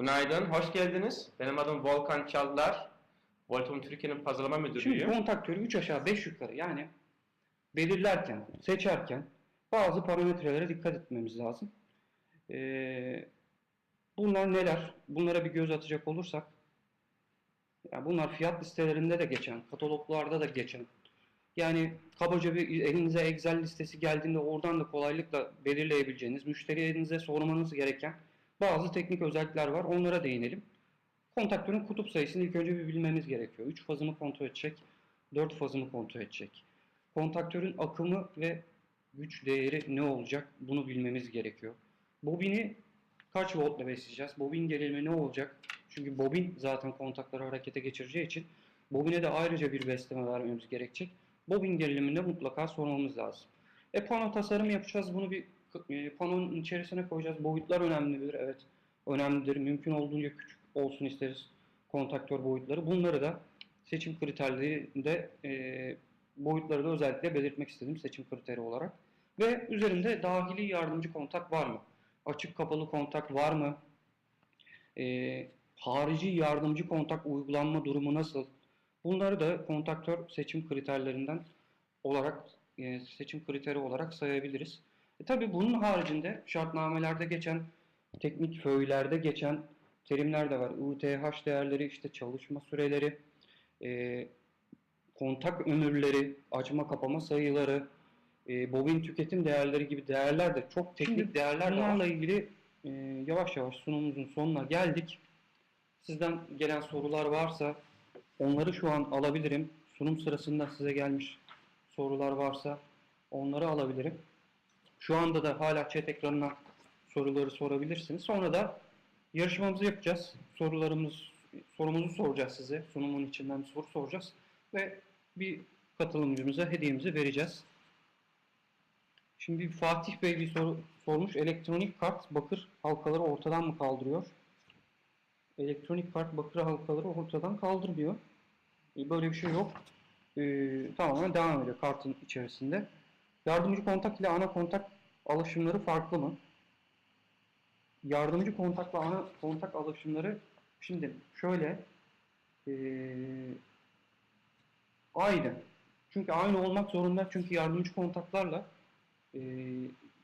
Günaydın, hoş geldiniz. Benim adım Volkan Çallar. Voltum Türkiye'nin pazarlama Şimdi müdürüyüm. kontaktörü 3 aşağı 5 yukarı yani belirlerken, seçerken bazı parametrelere dikkat etmemiz lazım. Ee, bunlar neler? Bunlara bir göz atacak olursak ya bunlar fiyat listelerinde de geçen, kataloglarda da geçen. Yani kabaca bir elinize Excel listesi geldiğinde oradan da kolaylıkla belirleyebileceğiniz, müşterilerinize sormanız gereken bazı teknik özellikler var. Onlara değinelim. Kontaktörün kutup sayısını ilk önce bir bilmemiz gerekiyor. 3 fazımı kontrol edecek, 4 fazımı kontrol edecek. Kontaktörün akımı ve güç değeri ne olacak bunu bilmemiz gerekiyor. Bobini kaç voltla besleyeceğiz? Bobin gerilimi ne olacak? Çünkü bobin zaten kontakları harekete geçireceği için bobine de ayrıca bir besleme vermemiz gerekecek. Bobin geriliminde mutlaka sormamız lazım. E pano tasarım yapacağız. Bunu bir e, panonun içerisine koyacağız. Boyutlar önemlidir. Evet önemlidir. Mümkün olduğunca küçük olsun isteriz kontaktör boyutları. Bunları da seçim kriterlerinde e, boyutları da özellikle belirtmek istedim seçim kriteri olarak. Ve üzerinde dahili yardımcı kontak var mı? Açık kapalı kontak var mı? E, harici yardımcı kontak uygulanma durumu nasıl? Bunları da kontaktör seçim kriterlerinden olarak e, seçim kriteri olarak sayabiliriz. E, tabii bunun haricinde şartnamelerde geçen teknik föylerde geçen terimler de var. UTH değerleri, işte çalışma süreleri, e, kontak ömürleri, açma kapama sayıları, e, bobin tüketim değerleri gibi değerler de çok teknik Şimdi değerler bunlarla Bunlarla ilgili e, yavaş yavaş sunumumuzun sonuna geldik. Sizden gelen sorular varsa onları şu an alabilirim. Sunum sırasında size gelmiş sorular varsa onları alabilirim. Şu anda da hala chat ekranına soruları sorabilirsiniz. Sonra da yarışmamızı yapacağız. Sorularımız sorumuzu soracağız size. Sunumun içinden bir soru soracağız ve bir katılımcımıza hediyemizi vereceğiz. Şimdi Fatih Bey bir soru sormuş. Elektronik kart bakır halkaları ortadan mı kaldırıyor? Elektronik kart bakır halkaları ortadan kaldırmıyor. E, Böyle bir şey yok. E, tamamen devam ediyor kartın içerisinde. Yardımcı kontak ile ana kontak alışımları farklı mı? Yardımcı kontakla ana kontak alışımları şimdi şöyle e, aynı. Çünkü aynı olmak zorunda. Çünkü yardımcı kontaklarla e,